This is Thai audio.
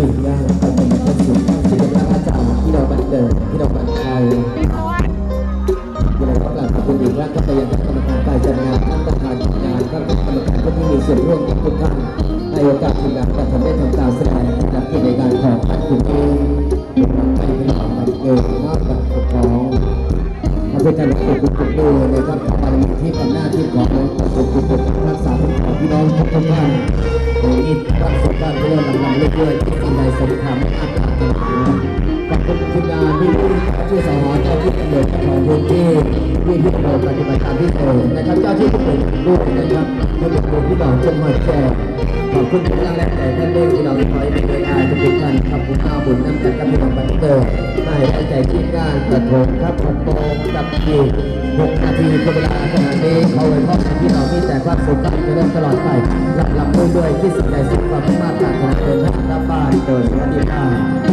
ถึงย่างแต่เป็นคนสูงถึงเป็นพระอาจารย์ที่เราบันเดิมที่เราบันไทยยังไงก็กราบขอบคุณอีกครั้งก็ไปยังคณกรรมการฝ่ายจัดงานท่านประธานงานท่านกรรมการผู้ที่มีส่วนร่วมทุกท่านในโอกาสที่งานแต่ผมได้ทำตามแสดงและกิจในการของท่านคุณเอง ทธเจ้าสุขุมสุขด้วยนะครับขอบารมีที่อำนาที่ของสุขุมสุขรักษาทุกของพี่น้องทุกท่านโดยอิทธิรักษาบ้านเรื่องลำลำเรื่อยๆที่สิ่งใดสงครามไม่อาจจะเป็นขอบคุณทีมงานที่ที่สหเจ้าที่ตำรวจของพื้นที่ที่ที่ตำรวจปฏิบัติการพิเศษนะครับเจ้าที่ทุกคนด้วยนะครับท่านผู้ที่บอกจงมาแจ้งขอบคุณทุกท่านและแต่ท่านด้วยที่เราคอยเป็นโดยอาทุกท่านขอบคุณข้าวบุญน้ำจากกับพี่น้องบัตเตอร์ ตั้งแที่งานกระถมครับหมโมงกับอีกหกนาทีเวลาขณะนี้เขาไวยพ่อพี่น้องที่แต่ความสุขกันจะได้ตลอดไปหลับหลับด้วยด้วยที่สุดใจสุดความมากตารทางเดินทางบ้านเดินที่บ้าน